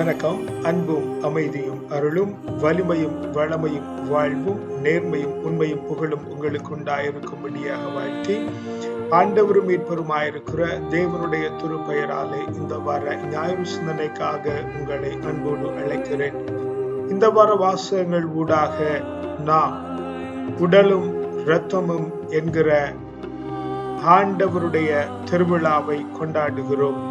வணக்கம். அன்பும் அமைதியும் அருளும் வலிமையும் வளமையும் வாழ்வும் நேர்மையும் உண்மையும் புகழும் உங்களுக்கு உண்டாயிருக்கும்படியாக வாழ்த்தி ஆண்டவரும் மீட்பருமாயிருக்கிற தேவனுடைய திருப்பெயராலே இந்த வார நியாயம் சிந்தனைக்காக உங்களை அன்போடு அழைக்கிறேன். இந்த வார வாசகங்கள் ஊடாக நாம் உடலும் இரத்தமும் என்கிற ஆண்டவருடைய திருவிழாவை கொண்டாடுகிறோம்.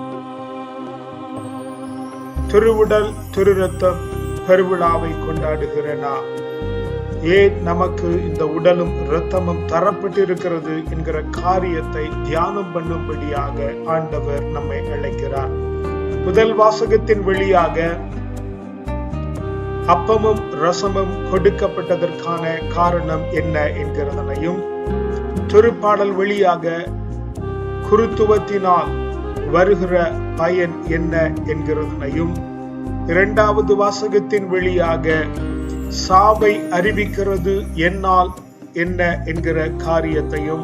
திருவுடல் திருரத்தம் பெருவிழாவை கொண்டாடுகிற நாம் ஏன் நமக்கு இந்த உடலும் இரத்தமும் தரப்பட்டிருக்கிறது என்கிற காரியத்தை தியானம் பண்ணும்படியாக ஆண்டவர் நம்மை அழைக்கிறார். முதல் வாசகத்தின் வழியாக அப்பமும் ரசமும் கொடுக்கப்பட்டதற்கான காரணம் என்ன என்கிறதனையும் திருப்பாடல் வழியாக குருத்துவத்தினால் வருகிற பயன் என்ன என்கிறதனையும் இரண்டாவது வாசகத்தின் வழியாக சாவை அறிவிக்கிறது என்னால் என்ன என்கிற காரியத்தையும்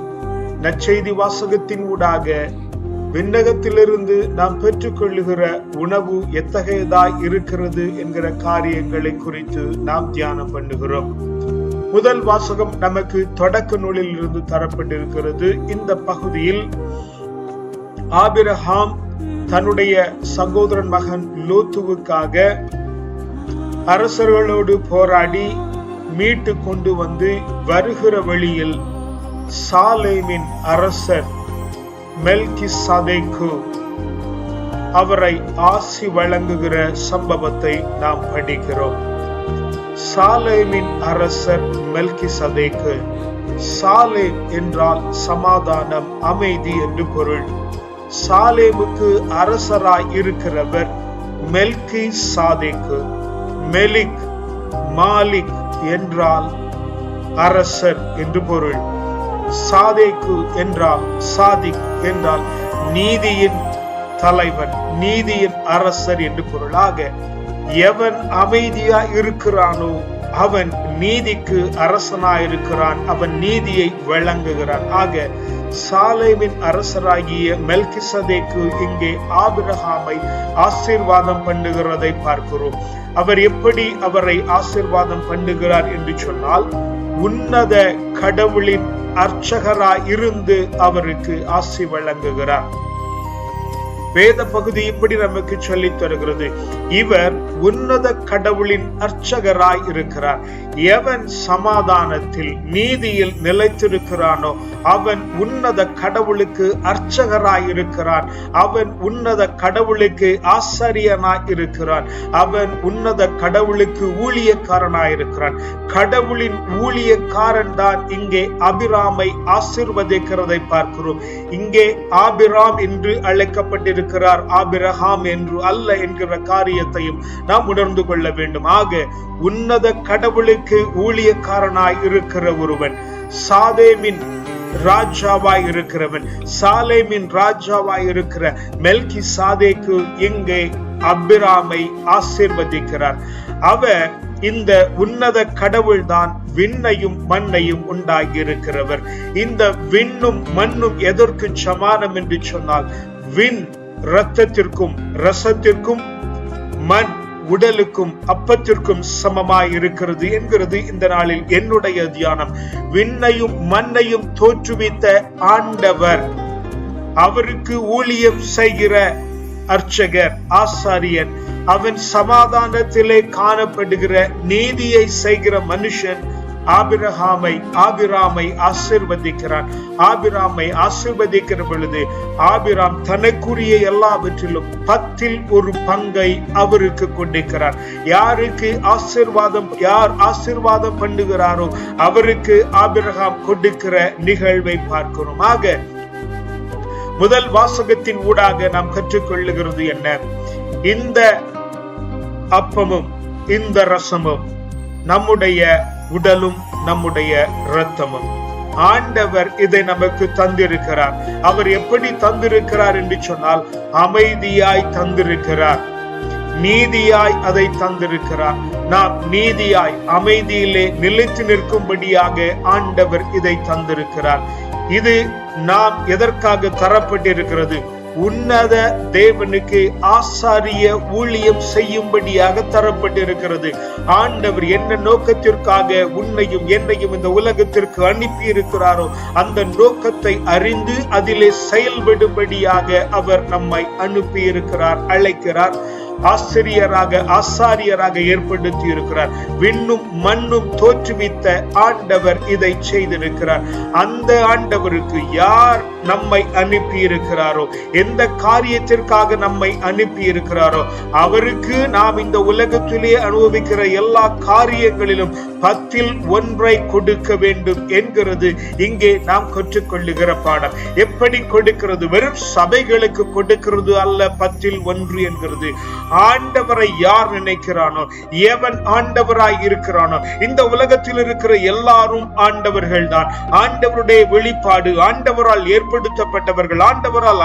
நற்செய்தி வாசகத்தின் ஊடாக விண்ணகத்திலிருந்து நாம் பெற்றுக்கொள்ளுகிற உணவு எத்தகையதாய் இருக்கிறது என்கிற காரியங்களை குறித்து நாம் தியானம் பண்ணுகிறோம். முதல் வாசகம் நமக்கு தொடக்க நூலில் இருந்து தரப்பட்டிருக்கிறது. இந்த பகுதியில் ஆபிரஹாம் தன்னுடைய சகோதரன் மகன் லோத்துவுக்காக அரசர்களோடு போராடி மீட்டு கொண்டு வந்து வருகிற வழியில் சாலேமின் அரசர் மெல்கி சதைக்கு அவரை ஆசி வழங்குகிற சம்பவத்தை நாம் படிக்கிறோம். சாலேமின் அரசர் மெல்கி சதைக்கு சாலே என்றால் சமாதானம் அமைதி என்று பொருள். சாலேமுக்கு அரசராய் இருக்கிறவர் மெல்கி சாதேக்கு மெலிக் மாலிக் என்றால் அரசர் என்று பொருள். சாதேக்கு என்றால் சாதிக் என்றால் நீதியின் தலைவன் நீதியின் அரசர் என்று பொருளாக. எவன் அமைதியா இருக்கிறானோ அவன் நீதிக்கு அரசனாயிருக்கிறான் அவன் நீதியை வழங்குகிறான். ஆக சாலேமின் அரசராகிய மெல்கிசதேக்கு இங்கே ஆபிரகாமை ஆசீர்வாதம் பண்ணுகிறதை பார்க்கிறோம். அவர் எப்படி அவரை ஆசீர்வாதம் பண்ணுகிறார் என்று சொன்னால் உன்னத கடவுளின் அர்ச்சகராய் இருந்து அவருக்கு ஆசி வழங்குகிறார். வேத பகுதி இப்படி நமக்கு சொல்லி தருகிறது. இவர் உன்னத கடவுளின் அர்ச்சகராய் இருக்கிறார். எவன் சமாதானத்தில் நீதியில் நிலைத்திருக்கிறானோ அவன் உன்னத கடவுளுக்கு அர்ச்சகராய் இருக்கிறான். அவன் உன்னத கடவுளுக்கு ஆசாரியனாய் இருக்கிறான். அவன் உன்னத கடவுளுக்கு ஊழியக்காரனாய் இருக்கிறான். கடவுளின் ஊழியக்காரன் தான் இங்கே அபிராமை ஆசிர்வதிக்கிறதை பார்க்கிறோம். இங்கே ஆபிராம் என்று அழைக்கப்பட்டிருக்கிறார் இருக்கிறார் ஆபிரஹாம் என்று அல்ல என்கிற காரியத்தையும் நாம் உணர்ந்து கொள்ள வேண்டும். ஆக உன்னத கடவுளுக்கு ஊழியக்காரனாய் இருக்கிற ஒருவன் சாதேமின் ராஜாவாய் இருக்கிறவன் சாலேமின் ராஜாவாய் இருக்கிற மெல்கி சாதேக்கு இங்கே அபிராமை ஆசிர்வதிக்கிறார். அவர் இந்த உன்னத கடவுள் தான் விண்ணையும் மண்ணையும் உண்டாகி இருக்கிறவர் இந்த விண்ணும் மண்ணும் எதற்கு சமானம் என்று சொன்னால் விண் இரத்தத்திற்கும் ரசத்திற்கும் மண் உடலுக்கும் அப்பத்திற்கும் சமமாய் இருக்கிறது என்கிறது இந்த நாளில் என்னுடைய தியானம். விண்ணையும் மண்ணையும் தோற்றுவித்த ஆண்டவர் அவருக்கு ஊழியம் செய்கிற அர்ச்சகர் ஆசாரியன் அவன் சமாதானத்திலே காணப்படுகிற நீதியை செய்கிற மனுஷன் ஆபிரகாமை ஆபிராமை ஆசிர்வதிக்கிறான். ஆபிராமை ஆசிர்வதிக்கிற பொழுது ஆபிராம் தனக்குரிய எல்லாவற்றிலும் பத்தில் ஒரு பங்கை அவருக்கு கொண்டிருக்கிறார் யாருக்கு ஆசிர்வாதம் யார் ஆசிர்வாதம் பண்ணுகிறாரோ அவருக்கு ஆபிரகாம் கொடுக்கிற நிகழ்வை பார்க்கிறோம். ஆக முதல் வாசகத்தின் ஊடாக நாம் கற்றுக்கொள்ளுகிறது என்ன? இந்த அப்பமும் இந்த ரசமும் நம்முடைய உடலும் நம்முடைய இரத்தமும். ஆண்டவர் இதை நமக்கு தந்திருக்கிறார். அவர் எப்படி தந்திருக்கிறார் என்று சொன்னால் அமைதியாய் தந்திருக்கிறார். நீதியாய் அதை தந்திருக்கிறார். நாம் நீதியாய் அமைதியிலே நிலைத்து நிற்கும்படியாக ஆண்டவர் இதை தந்திருக்கிறார். இது நாம் எதற்காக தரப்பட்டிருக்கிறது? உன்னத தேவனுக்கு ஆசாரிய ஊழியம் செய்யும்படியாக தரப்பட்டிருக்கிறது. ஆண்டவர் என்ன நோக்கத்திற்காக உன்னையும் என்னையும் இந்த உலகத்திற்கு அனுப்பி இருக்கிறாரோ அந்த நோக்கத்தை அறிந்து அதிலே செயல்படும்படியாக அவர் நம்மை அனுப்பி இருக்கிறார் அழைக்கிறார். ஆசிரியராக ஆசாரியராக ஏற்படுத்தி இருக்கிறார் விண்ணும் மண்ணும் தோற்றுவித்த ஆண்டவர் இதை செய்திருக்கிறார். அந்த ஆண்டவருக்கு யார் நம்மை அனுப்பி இருக்கிறாரோ எந்த காரியத்திற்காக நம்மை அனுப்பி இருக்கிறாரோ அவருக்கு நாம் இந்த உலகத்திலே அனுபவிக்கிற எல்லா காரியங்களிலும் பத்தில் ஒன்றை கொடுக்க வேண்டும் என்கிறது இங்கே நாம் கற்றுக்கொள்ளுகிற பாடம். எப்படி கொடுக்கிறது? வெறும் சபைகளுக்கு கொடுக்கிறது அல்ல பத்தில் ஒன்று என்கிறது. ஆண்டவரை யார் நினைக்கிறானோ எவன் ஆண்டவராய் இருக்கிறானோ இந்த உலகத்தில் இருக்கிற எல்லாரும் ஆண்டவர்கள் தான் ஆண்டவருடைய வெளிப்பாடு ஆண்டவரால் ஏற்படுத்தப்பட்டவர்கள் ஆண்டவரால்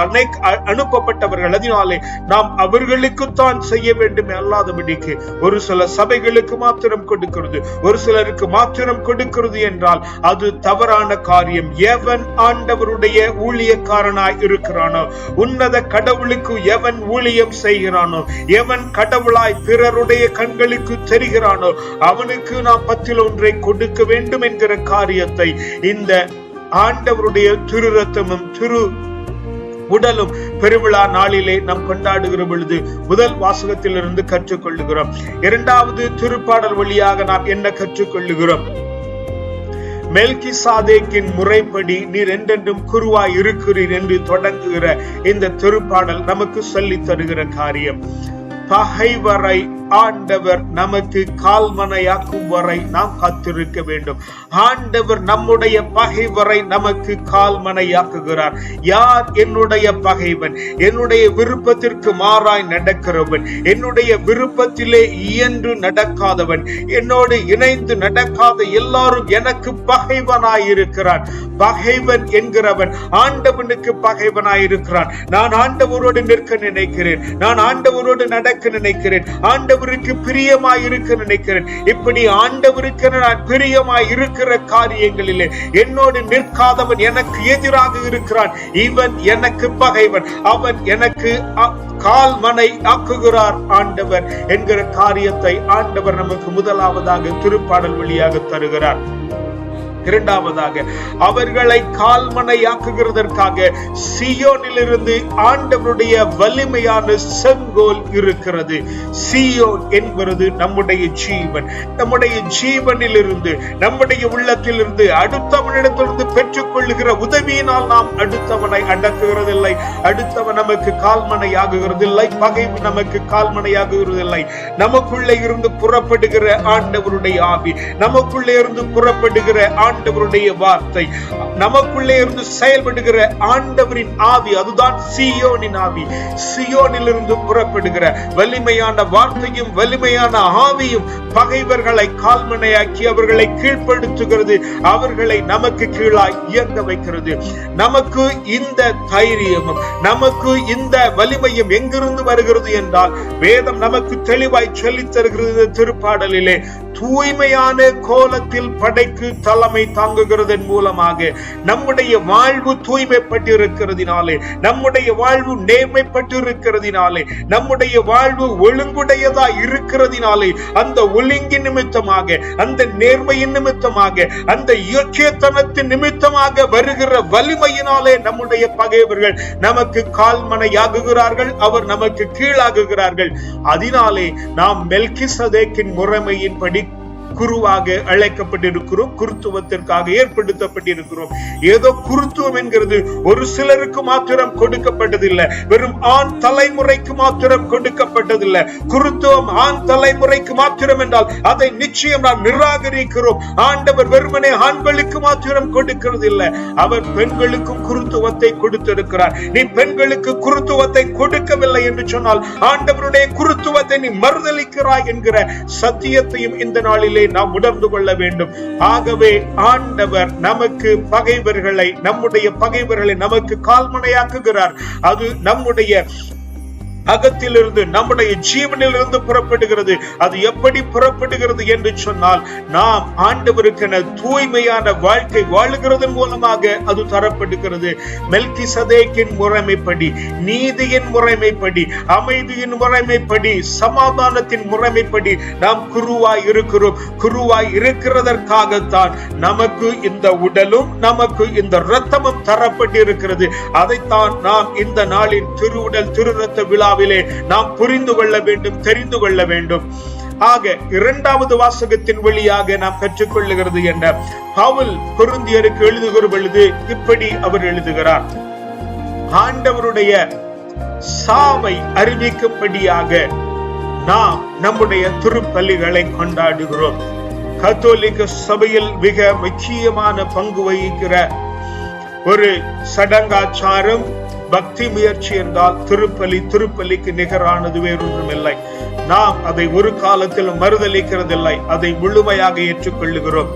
அனுப்பப்பட்டவர்கள் அதனாலே நாம் அவர்களுக்குத்தான் செய்ய வேண்டும் அல்லாதபடிக்கு. ஒரு சில சபைகளுக்கு மாத்திரம் கொடுக்கிறது ஒரு சிலருக்கு மாத்திரம் கொடுக்கிறது என்றால் அது தவறான காரியம். எவன் ஆண்டவருடைய ஊழியக்காரனாய் இருக்கிறானோ உன்னத கடவுளுக்கு எவன் ஊழியம் செய்கிறானோ எவன் கடவுளாய் பிறருடைய கண்களுக்கு தெரிகிறானோ அவனுக்கு நாம் பத்தில் ஒன்றை கொடுக்க வேண்டும் என்கிற காரியத்தை இந்த ஆண்டவருடைய திரு ரத்தமும் திரு உடலும் பெருவிழா நாளிலே நாம் கொண்டாடுகிற பொழுது முதல் வாசகத்திலிருந்து கற்றுக்கொள்ளுகிறோம். இரண்டாவது திருப்பாடல் வழியாக நாம் என்ன கற்றுக்கொள்ளுகிறோம்? மெல்கி சாதேக்கின் முறைப்படி நீர் என்றென்றும் குருவாய் இருக்கிறீர் என்று தொடங்குகிற இந்த திருப்பாடல் நமக்கு சொல்லித் தருகிற காரியம். பகைவரை ஆண்டவர் நமக்கு கால்மனையாக்கும் வரை நாம் காத்திருக்க வேண்டும். ஆண்டவர் நம்முடைய பகைவரை நமக்கு கால்மனையாக்குகிறார். யார் என்னுடைய பகைவன்? என்னுடைய விருப்பத்திற்கு மாறாய் நடக்கிறவன். என்னுடைய விருப்பத்திலே இயன்று நடக்காதவன். என்னோடு இணைந்து நடக்காத எல்லாரும் எனக்கு பகைவனாயிருக்கிறான் பகைவன் என்கிறவன் ஆண்டவனுக்கு பகைவனாயிருக்கிறான். நான் ஆண்டவரோடு நிற்க நினைக்கிறேன். நான் ஆண்டவரோடு நடக்க நினைக்கிறேன். ஆண்டவருக்கு பிரியமாய் இருக்க நினைக்கிறேன். இப்படி ஆண்டவருக்கு நான் பிரியமாய் இருக்கிற காரியங்களிலே என்னோடு நிற்காதவன் எனக்கு எதிராக இருக்கிறான். இவன் எனக்கு பகைவன். அவன் எனக்கு கால் மனை ஆக்குகிறார் ஆண்டவர் என்கிற காரியத்தை ஆண்டவர் நமக்கு முதலாவதாக திருப்பாடல் வழியாக தருகிறார். இரண்டாவதாக அவர்களை கால்மனையாக்குகிறதற்காக சியோனிலிருந்து ஆண்டவருடைய வலிமையான செங்கோல் இருக்கிறது. சியோன் என்பது நம்முடைய ஜீவன். நம்முடைய ஜீவனிலிருந்து நம்முடைய உள்ளத்திலிருந்து அடுத்தவனிடத்திலிருந்து பெற்றுக்கொள்ளுகிற உதவியினால் நாம் அடுத்தவனை அடக்குகிறதில்லை. அடுத்தவன் நமக்கு கால்மனையாகுகிறதில்லை. பகை நமக்கு கால்மனையாகுகிறதில்லை. நமக்குள்ளே இருந்து புறப்படுகிற ஆண்டவருடைய ஆவி நமக்குள்ளே இருந்து புறப்படுகிற ஆண்டவருடைய வார்த்தை. நமக்குள்ளே இருந்து செயல்படுகிற ஆண்டவரின் ஆவி அதுதான் சியோனின் ஆவி. சியோனிலிருந்து புறப்படுகிற வலிமையான வார்த்தையும் வலிமையான ஆவியும் பகைவர்களை கால்மனையாக்கி அவர்களை கீழ்ப்படுத்துகிறது. அவர்களை நமக்கு கீழாய் இயங்க வைக்கிறது. நமக்கு இந்த தைரியமும் நமக்கு இந்த வலிமையும் எங்கிருந்து வருகிறது என்றால் வேதம் நமக்கு தெளிவாய் சொல்லித் தருகிறது திருப்பாடலிலே. தூய்மையான கோலத்தில் படைக்கு தலைமை தாங்குகிறதன் மூலமாக நம்முடைய வாழ்வு தூய்மைப்பட்டிருக்கிறதினாலே நம்முடைய வாழ்வு நேர்மைப்பட்டிருக்கிறதினாலே நம்முடைய வாழ்வு ஒழுங்குடையதா இருக்கிறதினாலே அந்த ஒழுங்கின் நிமித்தமாக அந்த நேர்மையின் நிமித்தமாக அந்த இயக்கியத்தனத்தின் நிமித்தமாக வருகிற வலிமையினாலே நம்முடைய பகைவர்கள் நமக்கு கால்மனையாகுகிறார்கள் அவர் நமக்கு கீழாகுகிறார்கள். அதனாலே நாம் மெல்கிசதேக்கின் முறைமையின்படி குருவாக அழைக்கப்பட்டிருக்கிறோம். குருத்துவத்திற்காக ஏற்படுத்தப்பட்டிருக்கிறோம். ஏதோ குருத்துவம் என்கிறது. ஒரு சிலருக்கு மாத்திரம் கொடுக்கப்பட்டதில்லை. வெறும் ஆண் தலைமுறைக்கு மாத்திரம் கொடுக்கப்பட்டதில்லை. குருத்துவம் ஆண் தலைமுறைக்கு மாத்திரம் என்றால் அதை நிச்சயம் நாம் நிராகரிக்கிறோம். ஆண்டவர் வெறுமனே ஆண்களுக்கு மாத்திரம் கொடுக்கிறது இல்லை அவர் பெண்களுக்கும் குருத்துவத்தை கொடுத்திருக்கிறார். நீ பெண்களுக்கு குருத்துவத்தை கொடுக்கவில்லை என்று சொன்னால் ஆண்டவருடைய குருத்துவத்தை நீ மறுதளிக்கிறாய் என்கிற சத்தியத்தையும் இந்த நாளிலே நாம் உணர்ந்து கொள்ள வேண்டும். ஆகவே ஆண்டவர் நமக்கு பகைவர்களை நம்முடைய பகைவர்களை நமக்கு கால்மனையாக்குகிறார். அது நம்முடைய அகத்திலிருந்து நம்முடைய ஜீவனில் இருந்து புறப்படுகிறது. அது எப்படி புறப்படுகிறது என்று சொன்னால் நாம் ஆண்டவருக்கென தூய்மையான வாழ்க்கை வாழுகிறதன் மூலமாக அது தரப்படுகிறது. மெல்கி சதேக்கின் முறைமைப்படி நீதியின் முறைமைப்படி அமைதியின் முறைமைப்படி சமாதானத்தின் முறைமைப்படி நாம் குருவாய் இருக்கிறோம். குருவாய் இருக்கிறதற்காகத்தான் நமக்கு இந்த உடலும் நமக்கு இந்த ரத்தமும் தரப்பட்டிருக்கிறது. அதைத்தான் நாம் இந்த நாளின் திருவுடல் திருரத்த விழா விழாவிலே நாம் புரிந்து கொள்ள வேண்டும் தெரிந்து கொள்ள வேண்டும். ஆக இரண்டாவது வாசகத்தின் வழியாக நாம் பெற்றுக்கொள்ளுகிறது என்ற பவுல் பொருந்தியருக்கு எழுதுகிற பொழுது இப்படி அவர் எழுதுகிறார். ஆண்டவருடைய சாவை அறிவிக்கும்படியாக நாம் நம்முடைய திருப்பலிகளை கொண்டாடுகிறோம். கத்தோலிக்க சபையில் மிக முக்கியமான பங்கு வகிக்கிற ஒரு சடங்காச்சாரம் பக்தி முயற்சி என்றால் திருப்பலி திருப்பலிக்கு நிகரானது வேறொன்றும் இல்லை நாம் அதை ஒரு காலத்திலும் மறுதளிக்கிறதில்லை. அதை முழுமையாக ஏற்றுக்கொள்ளுகிறோம்.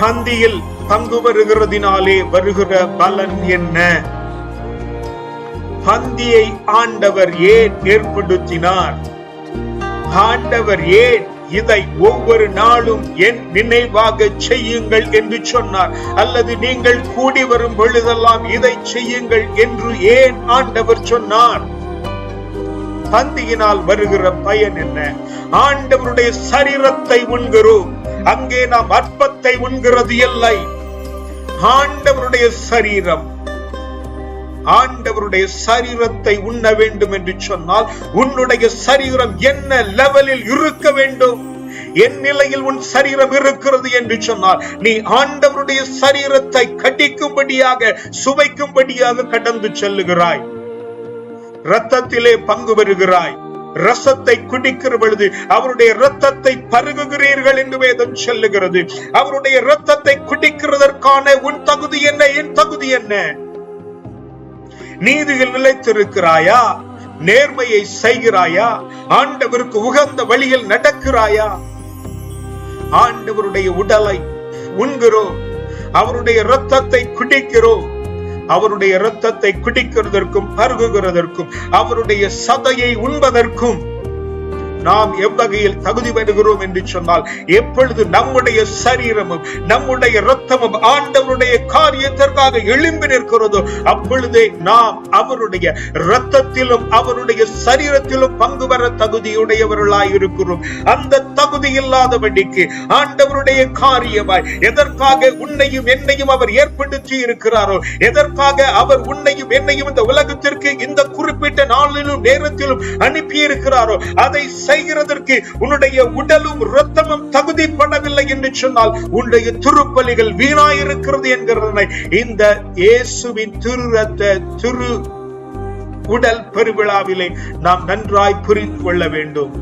பந்தியில் பங்கு வருகிறதினாலே வருகிற பலன் என்ன? பந்தியை ஆண்டவர் ஏன் ஏற்படுத்தினார்? ஆண்டவர் ஏன் இதை ஒவ்வொரு நாளும் என் நினைவாக செய்யுங்கள் என்று சொன்னார். அல்லது நீங்கள் கூடி வரும் பொழுதெல்லாம் இதை செய்யுங்கள் என்று ஏன் ஆண்டவர் சொன்னார்? பந்தியினால் வருகிற பயன் என்ன? ஆண்டவருடைய சரீரத்தை உண்கிறோம். அங்கே நாம் அற்பத்தை உண்கிறது இல்லை. ஆண்டவருடைய சரீரம் ஆண்டவருடைய சரீரத்தை உண்ண வேண்டும் என்று சொன்னால் உன்னுடைய சரீரம் என்ன லெவலில் இருக்க வேண்டும்? என் நிலையில் உன் சரீரம் இருக்கிறது என்று சொன்னால் நீ ஆண்டவருடைய சரீரத்தை கட்டிக்கும்படியாக சுவைக்கும்படியாக கடந்து செல்லுகிறாய். ரத்தத்திலே பங்கு பெறுகிறாய். ரசத்தை குடிக்கிற பொழுது அவருடைய ரத்தத்தை பருகுகிறீர்கள் என்று வேதம் சொல்லுகிறது. அவருடைய ரத்தத்தை குடிக்கிறதற்கான உன் தகுதி என்ன? என் தகுதி என்ன? நீதியில் நிலைத்திருக்கிறாயா? நேர்மையை செய்கிறாயா? ஆண்டவருக்கு உகந்த வழியில் நடக்கிறாயா? ஆண்டவருடைய உடலை உண்கிறோம். அவருடைய இரத்தத்தை குடிக்கிறோம். அவருடைய இரத்தத்தை குடிக்கிறதற்கும் பருகுகிறதற்கும் அவருடைய சதையை உண்பதற்கும் நாம் எவ்வகையில் தகுதி பெறுகிறோம் என்று சொன்னால் எப்பொழுது நம்முடைய சரீரமும் நம்முடைய இரத்தமும் ஆண்டவருடைய காரியத்திற்காக எழும்பி நிற்கிறதோ அப்பொழுதே நாம் அவருடைய இரத்தத்திலும் அவருடைய சரீரத்திலும் பங்கு பெற தகுதியுடையவர்களாய் இருக்கிறோம். அந்த தகுதி இல்லாதபடிக்கு ஆண்டவருடைய காரியமாய் எதற்காக உன்னையும் என்னையும் அவர் ஏற்படுத்தி இருக்கிறாரோ எதற்காக அவர் உன்னையும் என்னையும் இந்த உலகத்திற்கு இந்த குறிப்பிட்ட நாளிலும் நேரத்திலும் அனுப்பி இருக்கிறாரோ அதை செய்கிறதற்கு உன்னுடைய உடலும் இரத்தமும் தகுதிப்படவில்லை என்று சொன்னால் உன்னுடைய திருப்பலிகள் வீணாயிருக்கிறது என்கிறதனை இந்த இயேசுவின் திரு ரத்த திரு உடல் பெருவிழாவிலே நாம் நன்றாய் புரிந்து கொள்ள வேண்டும்.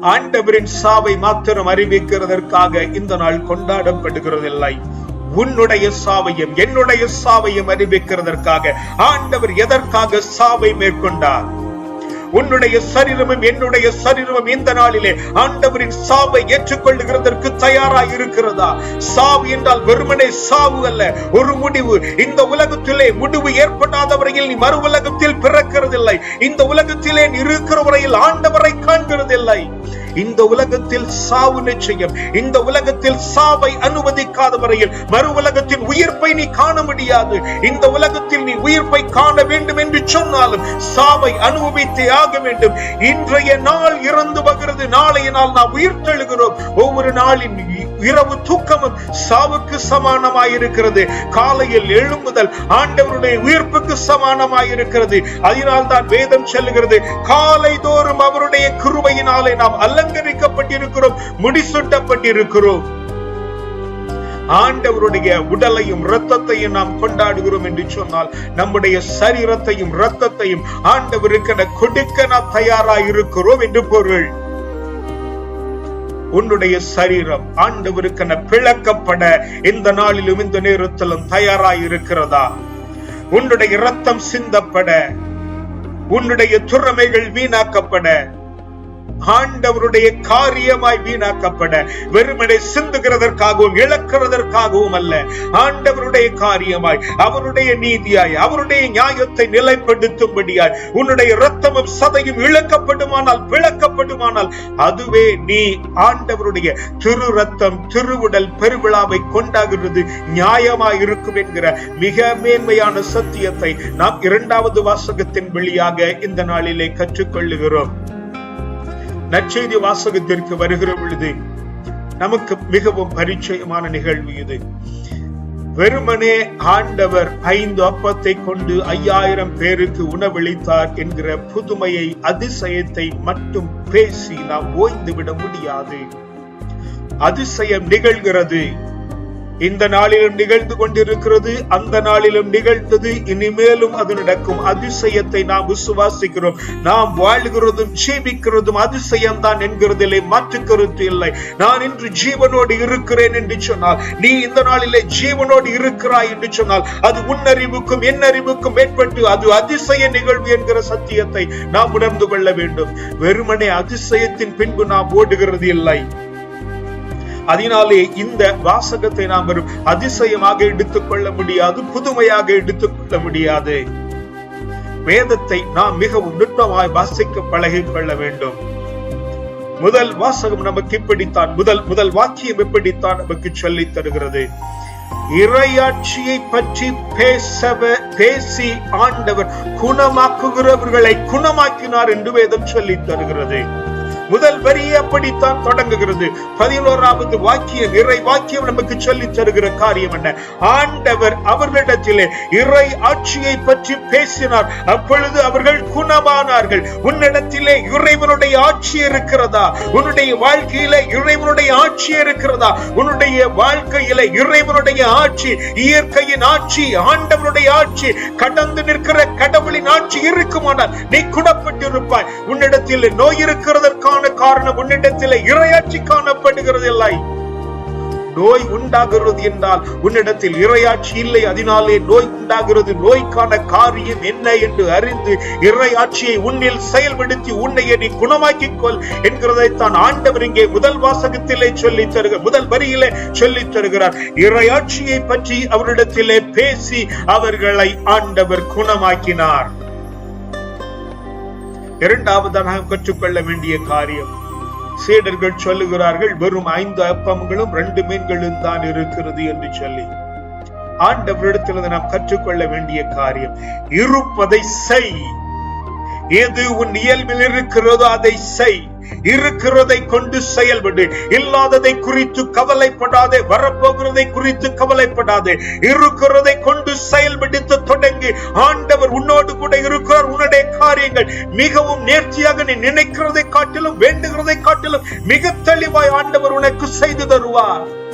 ஆண்டவரின் சாவை மாத்திரம் அறிவிக்கிறதற்காக இந்த நாள் கொண்டாடப்படுகிறதில்லை. உன்னுடைய சாவையும் என்னுடைய சாவையும் அறிவிக்கிறதற்காக ஆண்டவர் எதற்காக சாவை மேற்கொண்டார்? உன்னுடைய சரீரமும் என்னுடைய சரீரமும் இந்த நாளிலே ஆண்டவரின் சாவை ஏற்றுக்கொள்ளுகிறதற்கு தயாரா இருக்கிறதா? சாவு என்றால் வெறுமனே சாவு அல்ல. ஒரு முடிவு. இந்த உலகத்திலே முடிவு ஏற்படாத வரையில் நீ மறு உலகத்தில் பிறக்கிறதில்லை. இந்த உலகத்திலே நீ இருக்கிற வரையில் ஆண்டவரை காண்கிறதில்லை. இந்த உலகத்தில் சாவு நிச்சயம். இந்த உலகத்தில் சாவை அனுமதிக்காத வரையில் மறு உலகத்தில் உயிர்ப்பை நீ காண முடியாது. இந்த உலகத்தில் நீ உயிர்ப்பை காண வேண்டும் என்று சொன்னாலும் சாவை அனுபவித்தே ஆக வேண்டும். இன்றைய நாள் இறந்து வருகிறது நாளைய நாள் நாம் உயிர்த்தெழுகிறோம் ஒவ்வொரு நாளின் இரவு தூக்கமும் சாவுக்கு சமானமாயிருக்கிறது. காலையில் எழும்புதல் ஆண்டவருடைய உயிர்ப்புக்கு சமானமாயிருக்கிறது. அதனால் தான் வேதம் சொல்லுகிறது காலை தோறும் அவருடைய கிருபையினாலே நாம் அல்ல அலங்கரிக்கப்பட்டிருக்கிறோம் முடிசூட்டப்பட்டிருக்கிறோம். ஆண்டவருடைய உடலையும் இரத்தத்தையும் நாம் கொண்டாடுகிறோம் என்று சொன்னால் நம்முடைய சரீரத்தையும் இரத்தத்தையும் ஆண்டவருக்கென கொடுக்க நாம் தயாராக இருக்கிறோம் என்று பொருள். உன்னுடைய சரீரம் ஆண்டவருக்கென பிளக்கப்பட இந்த நாளிலும் இந்த நேரத்திலும் தயாராக இருக்கிறதா உன்னுடைய இரத்தம் சிந்தப்பட உன்னுடைய துறமைகள் வீணாக்கப்பட ஆண்டவருடைய காரியமாய் வீணாக்கப்பட. வெறுமனை சிந்துகிறதற்காகவும் இழக்கிறதற்காகவும் அல்ல. ஆண்டவருடைய காரியமாய் அவருடைய நீதியாய் அவருடைய நியாயத்தை நிலைப்படுத்தும்படியாய் உன்னுடைய இரத்தமும் சதையும் இழக்கப்படுமானால் விளக்கப்படுமானால் அதுவே நீ ஆண்டவருடைய திரு ரத்தம் திருவுடல் பெருவிழாவை கொண்டாடுகிறது நியாயமாய் இருக்கும் என்கிற மிக மேன்மையான சத்தியத்தை நாம் இரண்டாவது வாசகத்தின் வழியாக இந்த நாளிலே கற்றுக்கொள்ளுகிறோம். நற்செய்தி வாசகத்திற்கு வருகிற பொழுது நமக்கு மிகவும் பரிச்சயமான நிகழ்வு இது. வெறுமனே ஆண்டவர் ஐந்து அப்பத்தை கொண்டு ஐயாயிரம் பேருக்கு உணவளித்தார் என்கிற புதுமையை அதிசயத்தை மட்டும் பேசி நாம் ஓய்ந்து விட முடியாது. அதிசயம் நிகழ்கிறது. இந்த நாளிலும் நிகழ்ந்து கொண்டிருக்கிறது அந்த நாளிலும் நிகழ்ந்தது இனிமேலும் அது நடக்கும். அதிசயத்தை நாம் விசுவாசிக்கிறோம். நாம் வாழ்கிறதும் ஜீவிக்கிறதும் அதிசயம் தான் என்கிறதிலே மாற்று கருத்து இல்லை. நான் இன்று ஜீவனோடு இருக்கிறேன் என்று சொன்னால் நீ இந்த நாளிலே ஜீவனோடு இருக்கிறாய் என்று சொன்னால் அது உன்னறிவுக்கும் என்னறிவுக்கும் மேற்பட்டு அது அதிசய நிகழ்வு என்கிற சத்தியத்தை நாம் உணர்ந்து கொள்ள வேண்டும். வெறுமனே அதிசயத்தின் பின்பு நாம் ஓடுகிறது இல்லை. அதனாலே இந்த வாசகத்தை நாம் வெறும் அதிசயமாக எடுத்துக்கொள்ள முடியாது புதுமையாக எடுத்துக்கொள்ள முடியாது. வேதத்தை நாம் மிகவும் நுட்பமாய் வாசிக்க பழகிக் கொள்ள வேண்டும். முதல் வாசகம் நமக்கு இப்படித்தான் முதல் முதல் வாக்கியம் இப்படித்தான் நமக்கு சொல்லி தருகிறது. இறையாட்சியை பற்றி பேசவ பேசி ஆண்டவர் குணமாக்குகிறவர்களை குணமாக்கினார் என்று வேதம் சொல்லி தருகிறது. முதல் வரி அப்படித்தான் தொடங்குகிறது. பதினோராவது வாக்கியம் இறை வாக்கியம் நமக்கு சொல்லி தருகிற காரியம் என்ன? ஆண்டவர் அவர்களிடத்திலே இறை ஆட்சியை பற்றி பேசினார். அப்பொழுது அவர்கள் குணமானார்கள். உன்னிடத்திலே இறைவனுடைய ஆட்சி இருக்கிறதா? உன்னுடைய வாழ்க்கையில இறைவனுடைய ஆட்சி இருக்கிறதா? உன்னுடைய வாழ்க்கையில இறைவனுடைய ஆட்சி இயற்கையின் ஆட்சி ஆண்டவனுடைய ஆட்சி கடந்து நிற்கிற கடவுளின் ஆட்சி இருக்குமானால் நீ குணப்பட்டிருப்பாய். உன்னிடத்தில் நோய் இருக்கிறதற்கான காரணம் உன்னிடத்தில் இரையாட்சி காணப்படுகிறது இல்லை நோய் உண்டாகிறது என்றால் உன்னிடத்தில் இரையாட்சி இல்லை. அதனாலே நோய் உண்டாகிறது. நோய்க்கான காரியம் என்ன என்று அறிந்து இறையாட்சியை உன்னில் செயல்படுத்தி உன்னையே நீ குணமாக்கிக் கொள் என்கிறதைத்தான் ஆண்டவர் இங்கே முதல் வாசகத்திலே சொல்லி தருகிறார். முதல் வரியிலே சொல்லி தருகிறார். இறையாட்சியை பற்றி அவரிடத்திலே பேசி அவர்களை ஆண்டவர் குணமாக்கினார். இரண்டாவது நாம் கற்றுக்கொள்ள வேண்டிய காரியம். சீடர்கள் சொல்லுகிறார்கள் வெறும் ஐந்து அப்பங்களும் ரெண்டு மீன்களும் தான் இருக்கிறது என்று சொல்லி. ஆண்டவரிடத்திலிருந்து நாம் கற்றுக்கொள்ள வேண்டிய காரியம் இருப்பதை செய். எது உன் இயல்பில் இருக்கிறதோ அதை செய். இருக்கிறதை கொண்டு செயல்படு. இல்லாததை குறித்து கவலைப்படாதே. வரப்போகிறதை குறித்து கவலைப்படாதே. இருக்கிறதை கொண்டு செயல்படுத்த தொடங்கி. ஆண்டவர் உன்னோடு கூட இருக்கிறார். உன்னுடைய காரியங்கள் மிகவும் நேர்த்தியாக நீ நினைக்கிறதை காட்டிலும் வேண்டுகிறதை காட்டிலும் மிக தெளிவாய் ஆண்டவர் உனக்கு செய்து தருவார்.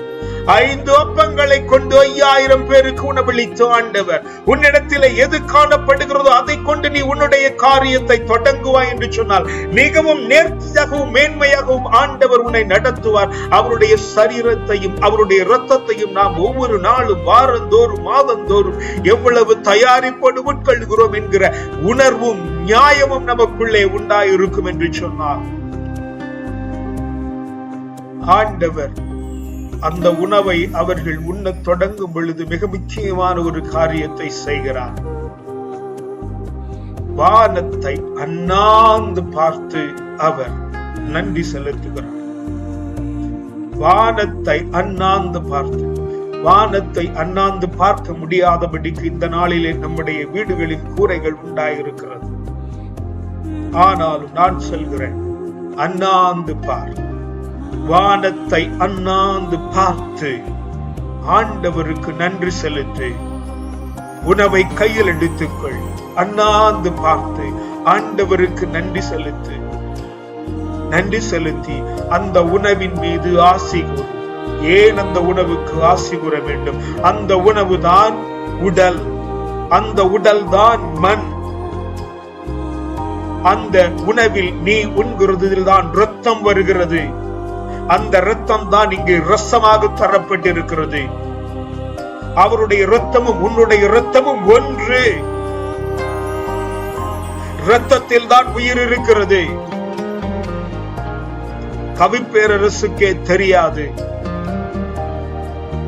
ஐந்து அப்பங்களை கொண்டு ஐயாயிரம் பேருக்கு உணவளித்த ஆண்டவர். உன்னிடத்தில் எது காணப்படுகிறதோ அதை கொண்டு நீ உன்னுடைய காரியத்தை தொடங்குவாய் என்று சொன்னால் மிகவும் நேர்த்தியாகவும் மேன்மையாகவும் ஆண்டவர் உன்னை நடத்துவார். அவருடைய சரீரத்தையும் அவருடைய இரத்தத்தையும் நாம் ஒவ்வொரு நாளும் வாரந்தோறும் மாதந்தோறும் எவ்வளவு தயாரிப்போடு உட்கொள்கிறோம் என்கிற உணர்வும் நியாயமும் நமக்குள்ளே உண்டாயிருக்கும் என்று சொன்னார். ஆண்டவர் அந்த உணவை அவர்கள் உண்ணத் தொடங்கும் பொழுது மிக முக்கியமான ஒரு காரியத்தை செய்கிறார். வானத்தை அண்ணாந்து பார்த்து அவர் நன்றி செலுத்துகிறார். வானத்தை அண்ணாந்து பார்த்து வானத்தை அண்ணாந்து பார்க்க முடியாதபடிக்கு இந்த நாளிலே நம்முடைய வீடுகளில் கூரைகள் உண்டாயிருக்கிறது. ஆனாலும் நான் சொல்கிறேன் அண்ணாந்து பார். வானத்தை அண்ணாந்து பார்த்து ஆண்டவருக்கு நன்றி செலுத்து. உணவை கையில் எடுத்துக்கொள். அண்ணாந்து பார்த்து ஆண்டவருக்கு நன்றி செலுத்து. நன்றி செலுத்தி அந்த உணவின் மீது ஆசி கூறு ஏன் அந்த உணவுக்கு ஆசி கூற வேண்டும்? அந்த உணவு தான் உடல். அந்த உடல் தான் மண். அந்த உணவில் நீ உண்கிறதில் தான் ரத்தம் வருகிறது. அந்த ரத்தம் தான் இங்கு ரசமாக தரப்பட்டிருக்கிறது. அவருடைய இரத்தமும் உன்னுடைய இரத்தமும் ஒன்று. இரத்தத்தில் தான் உயிர் இருக்கிறது. கவிப்பேரரசுக்கே தெரியாது.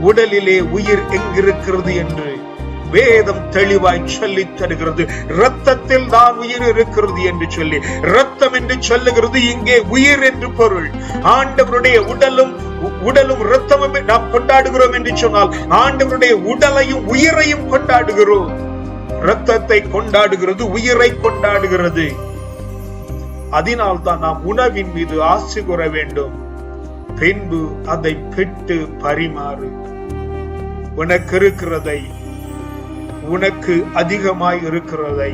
உடலிலே உயிர் எங்கிருக்கிறது என்று. வேதம் தெளிவாய் சொல்லி தருகிறது. ரத்தத்தில் தான் உயிர் இருக்கிறது என்று சொல்லி ரத்தம் என்று சொல்லுகிறது இங்கே உயிர் என்று பொருள். ஆண்டவருடைய உடலும் உடலும் ரத்தமும் நாம் கொண்டாடுகிறோம் என்று சொன்னால் ஆண்டவருடைய உடலையும் உயிரையும் கொண்டாடுகிறோம். ரத்தத்தை கொண்டாடுகிறது உயிரை கொண்டாடுகிறது. அதனால் தான் நாம் உணவின் மீது ஆசை கூற வேண்டும். பின்பு அதை பெற்று பரிமாறு. உனக்கு இருக்கிறதை உனக்கு அதிகமாய் இருக்கிறதை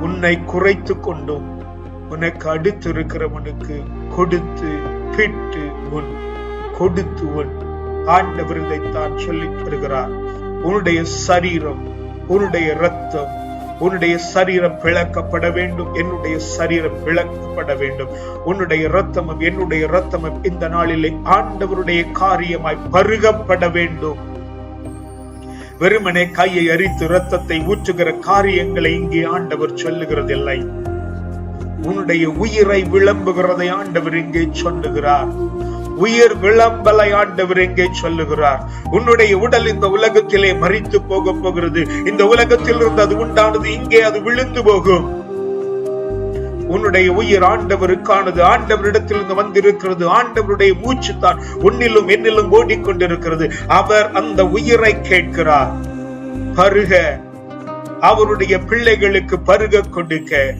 உன்னை குறைத்து கொண்டும் உனக்கு அடுத்து இருக்கிறவனுக்கு கொடுத்து பிட்டு உன் கொடுத்து உன். ஆண்டவர் இதைத்தான் சொல்லி வருகிறார் உன்னுடைய சரீரம் உன்னுடைய ரத்தம் உன்னுடைய சரீரம் பிளக்கப்பட வேண்டும். என்னுடைய சரீரம் பிளக்கப்பட வேண்டும். உன்னுடைய ரத்தமும் என்னுடைய ரத்தமும் இந்த நாளிலே ஆண்டவருடைய காரியமாய் பருகப்பட வேண்டும். வெறுமனே கையை அரித்து ரத்தத்தை ஊற்றுகிற காரியங்களை இங்கே ஆண்டவர் சொல்லுகிறதில்லை. உன்னுடைய உயிரை விளம்புகிறதை ஆண்டவர் இங்கே சொல்லுகிறார். உயிர் விளம்பலை ஆண்டவர் எங்கே சொல்லுகிறார். உன்னுடைய உடல் இந்த உலகத்திலே மறித்து போக போகிறது. இந்த உலகத்தில் இருந்து அது உண்டானது இங்கே அது விழுந்து போகும். உன்னுடைய உயிர் ஆண்டவருக்கானது. ஆண்டவரிடத்திலிருந்து வந்திருக்கிறது. ஆண்டவருடைய மூச்சு தான் உன்னிலும் என்னிலும் ஓடிக்கொண்டிருக்கிறது. அவர் அந்த உயிரை கேட்கிறார். பருக. அவருடைய பிள்ளைகளுக்கு பருக கொடுக்க.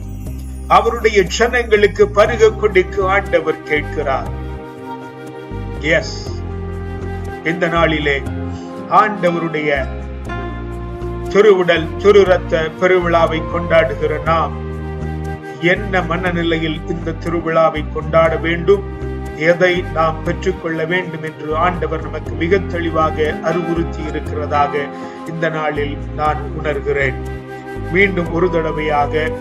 அவருடைய ஜனங்களுக்கு பருக கொடுக்க ஆண்டவர் கேட்கிறார். எஸ் இந்த நாளிலே ஆண்டவருடைய திருவுடல் திரு ரத்த பெருவிழாவை கொண்டாடுகிற நாம் என்ன மனநிலையில் இந்த திருவிழாவை கொண்டாட வேண்டும்? எதை நாம் பெற்றுக்கொள்ள வேண்டும் என்று ஆண்டவர் நமக்கு மிக தெளிவாக அறிவுறுத்தி இருக்கிறதாக இந்த நாளில் நான் உணர்கிறேன். மீண்டும் ஒரு தடவையாக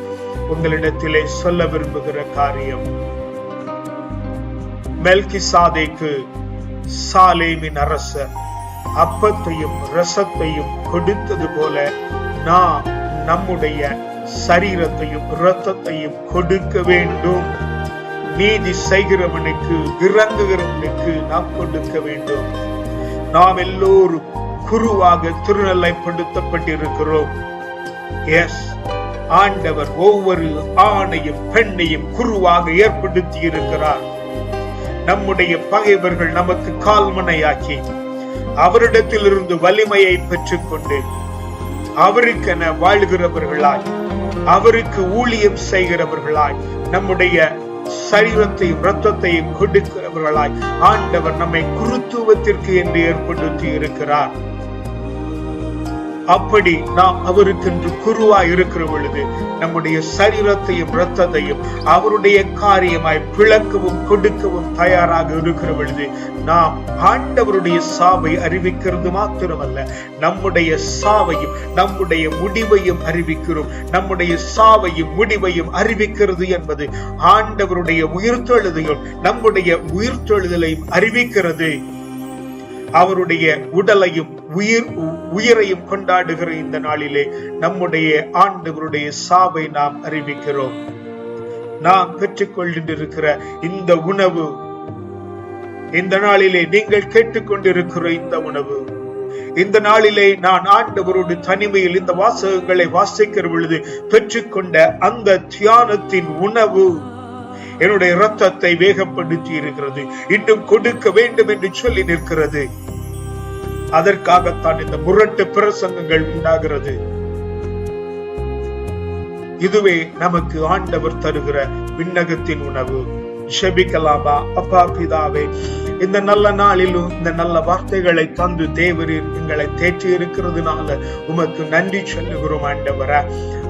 உங்களிடத்திலே சொல்ல விரும்புகிற காரியம். மெல்கி சாதைக்கு சாலேமின் அரசர் அப்பத்தையும் ரசத்தையும் கொடுத்தது போல நாம் நம்முடைய சரீரத்தையும் இரத்தத்தையும் கொடுக்க வேண்டும். நீதி செய்கிறவனுக்கு இறங்குகிறவனுக்கு நாம் கொடுக்க வேண்டும். நாம் எல்லோரும் குருவாக திருநெல்லைப்படுத்தப்பட்டிருக்கிறோம் எஸ் ஆண்டவர் ஒவ்வொரு ஆணையும் பெண்ணையும் குருவாக ஏற்படுத்தி இருக்கிறார் நம்முடைய பகைவர்கள் நமக்கு கால்மனையாக்கி அவரிடத்திலிருந்து வலிமையை பெற்றுக்கொண்டு அவருக்கென வாழ்கிறவர்களாய் அவருக்கு ஊழியம் செய்கிறவர்களாய் நம்முடைய சரீரத்தையும் ரத்தத்தையும் கொடுக்கிறவர்களாய் ஆண்டவர் நம்மை குருத்துவத்திற்கு என்று ஏற்படுத்தி இருக்கிறார். அப்படி நாம் அவருக்கென்று குருவாய் இருக்கிற பொழுது நம்முடைய சரீரத்தையும் இரத்தத்தையும் அவருடைய காரியமாய் பிளக்கவும் கொடுக்கவும் தயாராக இருக்கிற பொழுது நாம் ஆண்டவருடைய சாவை அறிவிக்கிறது மாத்திரமல்ல. நம்முடைய சாவையும் நம்முடைய முடிவையும் அறிவிக்கிறோம். நம்முடைய சாவையும் முடிவையும் அறிவிக்கிறது என்பது ஆண்டவருடைய உயிர்த்தெழுதையும் நம்முடைய உயிர்த்தெழுதலையும் அறிவிக்கிறது. அவருடைய உடலையும் உயிர் உயிரையும் கொண்டாடுகிற இந்த நாளிலே நம்முடைய ஆண்டவருடைய சாவை நாம் அறிவிக்கிறோம். நாம் பெற்றுக்கொண்டிருக்கிற இந்த உணவு இந்த நாளிலே நீங்கள் கேட்டுக்கொண்டிருக்கிற இந்த உணவு. இந்த நாளிலே நான் ஆண்டவரோடு தனிமையில் இந்த வாசகங்களை வாசிக்கிற பொழுது பெற்றுக்கொண்ட அந்த தியானத்தின் உணவு. என்னுடைய ரத்தத்தை வேகப்படுத்தி இருக்கிறது. இன்னும் கொடுக்க வேண்டும் என்று சொல்லி நிற்கிறது. அதற்காகத்தான் இந்த முரட்டு பிரசங்கங்கள் உண்டாகிறது. இதுவே நமக்கு ஆண்டவர் தருகிற விண்ணகத்தின் உணவு. ஷபிக்கலாமா அப்பா பிதாவே இந்த நல்ல நாளிலும் இந்த நல்ல வார்த்தைகளை தந்து தேவரீர் எங்களை தேற்றி இருக்கிறதுனால உமக்கு நன்றி சொல்லுகிறோம் ஆண்டவர.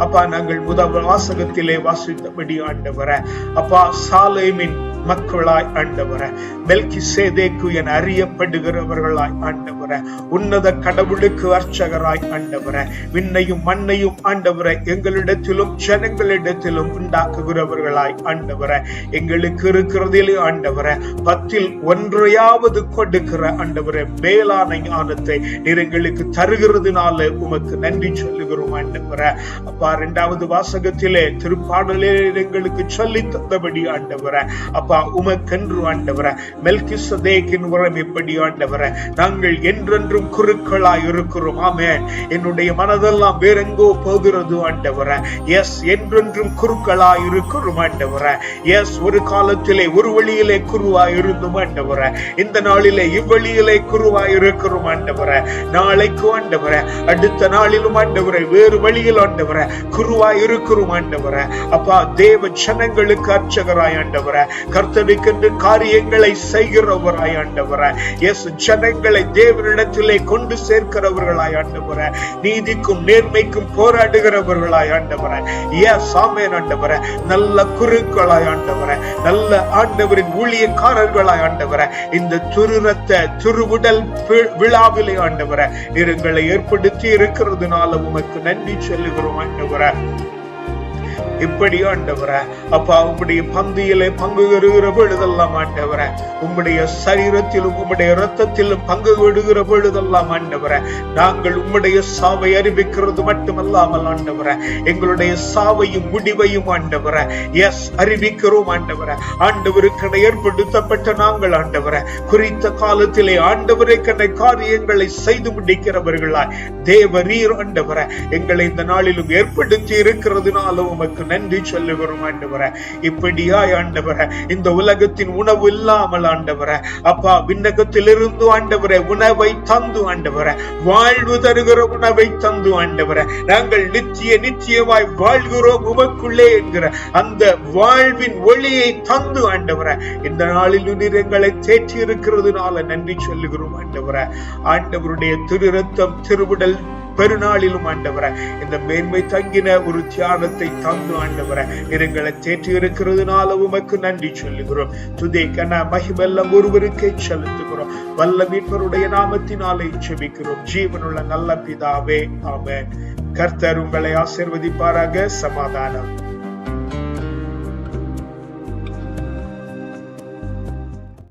அப்பா நாங்கள் முதல் வாசகத்திலே வாசித்தபடி ஆண்டவர. அப்பா சாலேமின் மக்களாய் ஆண்டவர. மெல்கி சேதேக்கு என அறியப்படுகிறவர்களாய் ஆண்டவர. உன்னத கடவுளுக்கு அர்ச்சகராய் ஆண்டவர. விண்ணையும் மண்ணையும் ஆண்டவர எங்களிடத்திலும் ஜனங்களிடத்திலும் உண்டாக்குகிறவர்களாய் ஆண்டவர. எங்களுக்கு இருக்கிறதிலே ஆண்டவர பத்தில் ஒன்றையாவது கொடுக்கிற ஆண்டவர மேலான ஞானத்தை நீர் எங்களுக்கு தருகிறதுனால உமக்கு நன்றி சொல்லுகிறோம் ஆண்டவர. அப்பா இரண்டாவது வாசகத்திலே திருப்பாடலே எங்களுக்கு சொல்லி தந்தபடி ஆண்டவர. அப்பா உமக்கென்று ஆண்டவர. மெல்கி சதேக்கின் உரம் எப்படி ஆண்டவர? நாங்கள் என்றென்றும் குருக்களாய் இருக்கிறோம் ஆமென். என்னுடைய மனதெல்லாம் வேறெங்கோ போகிறது ஆண்டவர. எஸ் என்றென்றும் குருக்களாய் இருக்கிறோம் ஆண்டவர. எஸ் ஒரு காலத்திலே ஒரு வழியிலே குருவாய் இருந்தும் ஆண்டவர. இந்த நாளிலே இவ்வழியிலே குருவாய் இருக்கிறோம் ஆண்டவர. நாளைக்கு ஆண்டவர. அடுத்த நாளிலும் ஆண்டவரை. வேறு வழியில் ஆண்டவர. குருவாய் இருக்கிறோம் ஆண்டவர. அப்பா தேவ ஜனங்களுக்கு அர்ச்சகராய் ஆண்டவர. கர்த்தனுக்கென்று காரியங்களை செய்கிறவராய் ஆண்டவர. எஸ் ஜனங்களை தேவனிடத்திலே கொண்டு சேர்க்கிறவர்களாய் ஆண்டவர. நீதிக்கும் நேர்மைக்கும் போராடுகிறவர்களாய் ஆண்டவர. ஏ ஆமென் ஆண்டவர. நல்ல குருக்களாய் ஆண்டவர. நல்ல ஆண்டவரின் ஊழியக்காரர்களாய் ஆண்டவர. இந்த துருரத்த துருவுடல் வி- விழாவிலே ஆண்டவர இருங்களை ஏற்படுத்தி இருக்கிறதுனால உமக்கு நன்றி சொல்லுகிறோம் ஆண்டவர. করা இப்படி ஆண்டவர அப்பா உம்முடைய பந்தியிலே பங்கு கருகிற பொழுதெல்லாம் ஆண்டவர உம்முடைய சரீரத்திலும் உம்முடைய ரத்தத்திலும் பங்கு விடுகிற பொழுதெல்லாம் ஆண்டவர நாங்கள் உம்முடைய சாவை அறிவிக்கிறது மட்டுமல்லாமல் ஆண்டவர எங்களுடைய சாவையும் முடிவையும் ஆண்டவர எஸ் அறிவிக்கிறோம் ஆண்டவர ஆண்டவருக்கென ஏற்படுத்தப்பட்ட நாங்கள் ஆண்டவர குறித்த காலத்திலே ஆண்டவரை கண்ட காரியங்களை செய்து முடிக்கிறவர்களாய் தேவரீர் ஆண்டவர எங்களை இந்த நாளிலும் ஏற்படுத்தி இருக்கிறதுனால உமக்கு நன்றி சொல்லுகிறோம் ஆண்டவர. இப்படியாய் ஆண்டவர இந்த உலகத்தின் உணவு இல்லாமல் ஆண்டவர அப்பா விண்ணகத்திலிருந்து ஆண்டவர உணவை தந்து ஆண்டவர வாழ்வு தருகிற உணவை தந்து ஆண்டவர. நாங்கள் நித்திய நிச்சயமாய் வாழ்கிறோம் உமக்குள்ளே என்கிற அந்த வாழ்வின் ஒளியை தந்து ஆண்டவர. இந்த நாளில் நீர் எங்களை தேற்றி இருக்கிறதுனால நன்றி சொல்லுகிறோம் ஆண்டவர. ஆண்டவருடைய திரு ரத்தம் திருவுடல் பெருநாளிலும் ஆண்டவர இந்த மேன்மை தங்கின ஒரு தியானத்தை தந்து ஆண்டவர எங்களை தேற்றி இருக்கிறதுனால உமக்கு நன்றி சொல்லுகிறோம். துதே கன மகிமெல்லாம் ஒருவருக்கே செலுத்துகிறோம். வல்ல மீட்பருடைய நாமத்தினாலே செபிக்கிறோம் ஜீவனுள்ள நல்ல பிதாவே ஆமென். கர்த்தர் உங்களை ஆசிர்வதிப்பாராக. சமாதானம்.